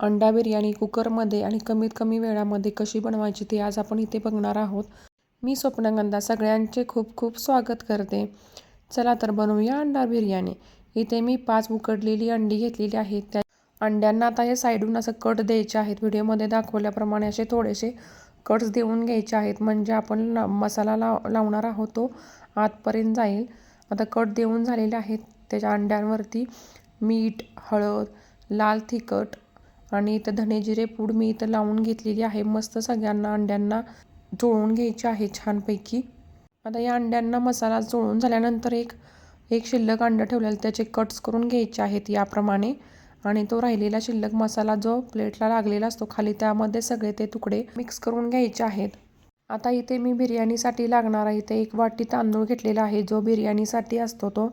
अंडा बिर्याणी कुकरमध्ये आणि कमीत कमी वेळामध्ये कशी बनवायची ते आज आपण इथे बघणार आहोत. मी स्वप्नगंधा सगळ्यांचे खूप खूप स्वागत करते. चला तर बनवूया अंडा बिर्याणी. इथे मी पाच उकडलेली अंडी घेतलेली आहेत. त्या अंड्यांना आता हे साईडून असं कट द्यायचे आहेत. व्हिडिओमध्ये दाखवल्याप्रमाणे असे थोडेसे कट्स देऊन घ्यायचे आहेत. म्हणजे आपण ला मसाला लाव लावणार आहोत. तो आतपर्यंत जाईल. आता कट देऊन झालेले आहेत. त्याच्या अंड्यांवरती मीठ हळद लाल तिखट आणि इथं धने जिरे पूड मी इथं लावून घेतलेली आहे. मस्त सगळ्यांना अंड्यांना चोळून घ्यायचे आहे छानपैकी. आता या अंड्यांना मसाला चोळून झाल्यानंतर एक एक शिल्लक अंडं ठेवलेलं त्याचे कट्स करून घ्यायचे आहेत याप्रमाणे. आणि तो राहिलेला शिल्लक मसाला जो प्लेटला लागलेला असतो खाली त्यामध्ये सगळे ते तुकडे मिक्स करून घ्यायचे आहेत. आता इथे मी बिर्याणीसाठी लागणार आहे. इथे एक वाटी तांदूळ घेतलेला आहे. जो बिर्याणीसाठी असतो तो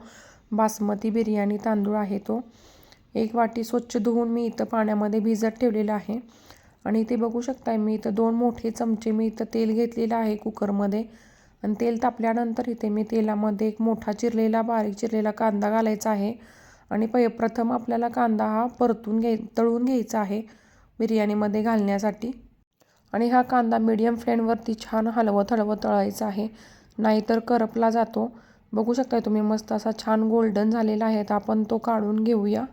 बासमती बिर्याणी तांदूळ आहे तो. एक वाटी स्वच्छ धुवून मी इथं पाण्यामध्ये भिजत ठेवलेलं आहे. आणि इथे बघू शकताय मी इथं दोन मोठे चमचे मी इथं तेल घेतलेलं आहे कुकरमध्ये. आणि तेल तापल्यानंतर इथे मी तेलामध्ये एक मोठा चिरलेला बारीक चिरलेला कांदा घालायचा आहे. आणि पै प्रथम आपल्याला कांदा हा परतून घे तळून घ्यायचा आहे बिर्याणीमध्ये घालण्यासाठी. आणि हा कांदा मीडियम फ्लेमवरती छान हलवत हलवत तळायचा आहे. नाहीतर करपला जातो. बघू शकताय तुम्ही मस्त असा छान गोल्डन झालेला आहे. तर आपण तो काढून घेऊया.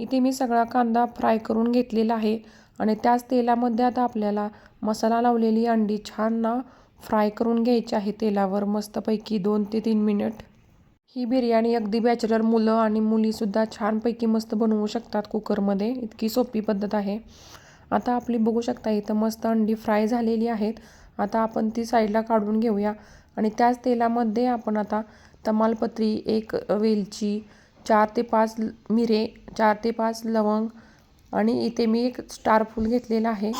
इथे मी सगळा कांदा फ्राय करून घेतलेला आहे. आणि त्याच तेलामध्ये आता आपल्याला मसाला लावलेली अंडी छान ना फ्राय करून घ्यायची आहे तेलावर मस्तपैकी दोन ते तीन मिनिट. ही बिर्याणी अगदी बॅचलर मुलं आणि मुलीसुद्धा छानपैकी मस्त बनवू शकतात कुकरमध्ये. इतकी सोपी पद्धत आहे. आता आपली बघू शकता इथं मस्त अंडी फ्राय झालेली आहेत. आता आपण ती साईडला काढून घेऊया. आणि त्याच तेलामध्ये आपण आता तमालपत्री एक वेलची चार ते पाच मिरे चार ते पाच लवंग आणि इथे मी एक स्टार फूल घेतलेला आहे.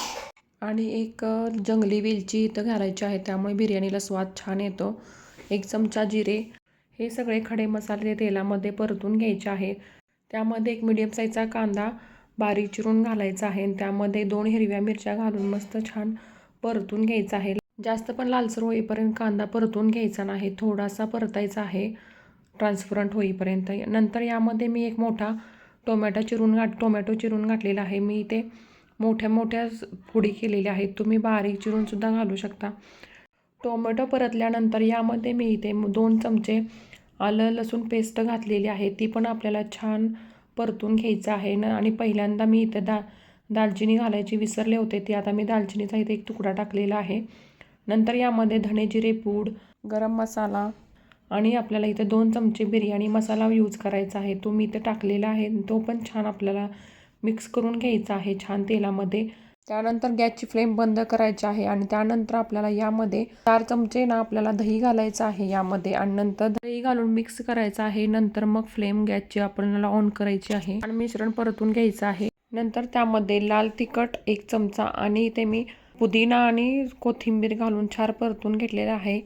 आणि एक जंगली वेलची इथं घालायची आहे. त्यामुळे बिर्याणीला स्वाद छान येतो. एक चमचा जिरे हे सगळे खडे मसाले तेलामध्ये परतून घ्यायचे आहे. त्यामध्ये एक मिडियम साईजचा कांदा बारीक चिरून घालायचा आहे. आणि त्यामध्ये दोन हिरव्या मिरच्या घालून मस्त छान परतून घ्यायचा आहे. जास्त पण लालसर होईपर्यंत कांदा परतून घ्यायचा नाही. थोडासा परतायचा आहे. ट्रान्सपरंट होईपर्यंत. नंतर यामध्ये मी एक मोठा टोमॅटो चिरून घाट टोमॅटो चिरून घातलेला आहे. मी इथे मोठ्या मोठ्या फोडी केलेल्या आहेत. तुम्ही बारीक चिरूनसुद्धा घालू शकता. टोमॅटो परतल्यानंतर यामध्ये मी इथे दोन चमचे आलं लसूण पेस्ट घातलेली आहे. ती पण आपल्याला छान परतून घ्यायचं आहे. ना आणि पहिल्यांदा मी इथे दा दालचिनी घालायची विसरले होते. ती आता मी दालचिनीचा इथे एक तुकडा टाकलेला आहे. नंतर यामध्ये धणे जिरे पूड गरम मसाला आणि आपल्याला इथे दोन चमचे बिर्याणी मसाला यूज करायचा आहे. तो मी इथे टाकलेला आहे. तो पण छान आपल्याला मिक्स करून घ्यायचा आहे छान तेलामध्ये. त्यानंतर गॅसची फ्लेम बंद करायची आहे आणि त्यानंतर आपल्याला यामध्ये चार चमचे ना आपल्याला दही घालायचं आहे यामध्ये आणि नंतर दही घालून मिक्स करायचं आहे. नंतर मग फ्लेम गॅसची आपल्याला ऑन करायची आहे आणि मिश्रण परतून घ्यायचं आहे. नंतर त्यामध्ये लाल तिखट एक चमचा आणि इथे मी पुदिना आणि कोथिंबीर घालून छार परतून घेतलेला आहे.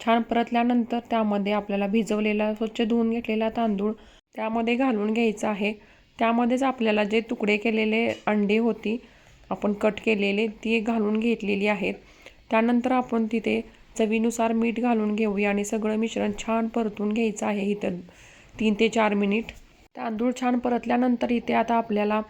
छान परतल्यानंतर त्यामध्ये आपल्याला भिजवलेला स्वच्छ धुवून घेतलेला तांदूळ त्यामध्ये घालून घ्यायचा आहे. त्यामध्येच आपल्याला जे तुकडे केलेले अंडे होती आपण कट केलेले ती घालून घेतलेली आहेत. त्यानंतर आपण तिथे चवीनुसार मीठ घालून घेऊया आणि सगळं मिश्रण छान परतून घ्यायचं आहे इथं. तीन ते चार मिनिट. तांदूळ छान परतल्यानंतर इथे आता आपल्याला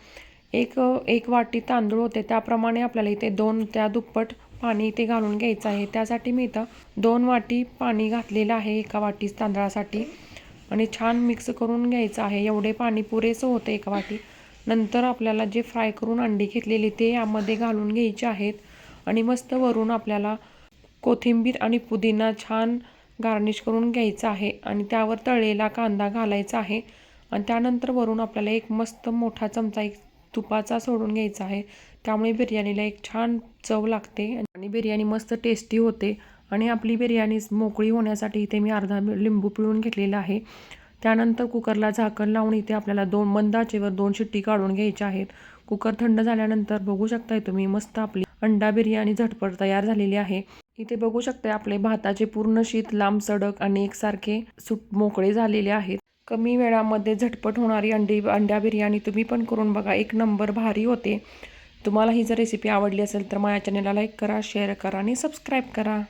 एक एक वाटी तांदूळ होते. त्याप्रमाणे आपल्याला इथे दोन त्या दुप्पट पाणी इथे घालून घ्यायचं आहे. त्यासाठी मी इथं दोन वाटी पाणी घातलेलं आहे एका वाटी तांदळासाठी. आणि छान मिक्स करून घ्यायचं आहे. एवढे पाणी पुरेसं होतं एका वाटी. नंतर आपल्याला जे फ्राय करून अंडी घेतलेली ते यामध्ये घालून घ्यायचे आहेत. आणि मस्त वरून आपल्याला कोथिंबीर आणि पुदिना छान गार्निश करून घ्यायचं आहे. आणि त्यावर तळलेला कांदा घालायचा आहे. आणि त्यानंतर वरून आपल्याला एक मस्त मोठा चमचा एक तुपाचा सोडून घ्यायचा आहे. त्यामुळे बिर्याणीला एक छान चव लागते आणि बिर्याणी मस्त टेस्टी होते. आणि आपली बिर्याणी मोकळी होण्यासाठी इथे मी अर्धा लिंबू पिळून घेतलेला आहे. त्यानंतर कुकरला झाकण लावून इथे आपल्याला दोन मंदाचेवर दोन शिट्टी काढून घ्यायच्या आहेत. कुकर थंड झाल्यानंतर बघू शकताय तुम्ही मस्त आपली अंडा बिर्याणी झटपट तयार झालेली आहे. इथे बघू शकताय आपले भाताचे पूर्ण शीत लांब सडक आणि एकसारखे सुट मोकळे झालेले आहेत. कमी वेळामध्ये झटपट होणारी अंडी अंडा बिर्याणी तुम्ही पण करून बघा. एक नंबर भारी होते. तुम्हाला ही जर रेसिपी आवडली असेल तर माझ्या चॅनलला लाईक करा शेअर करा आणि सबस्क्राईब करा.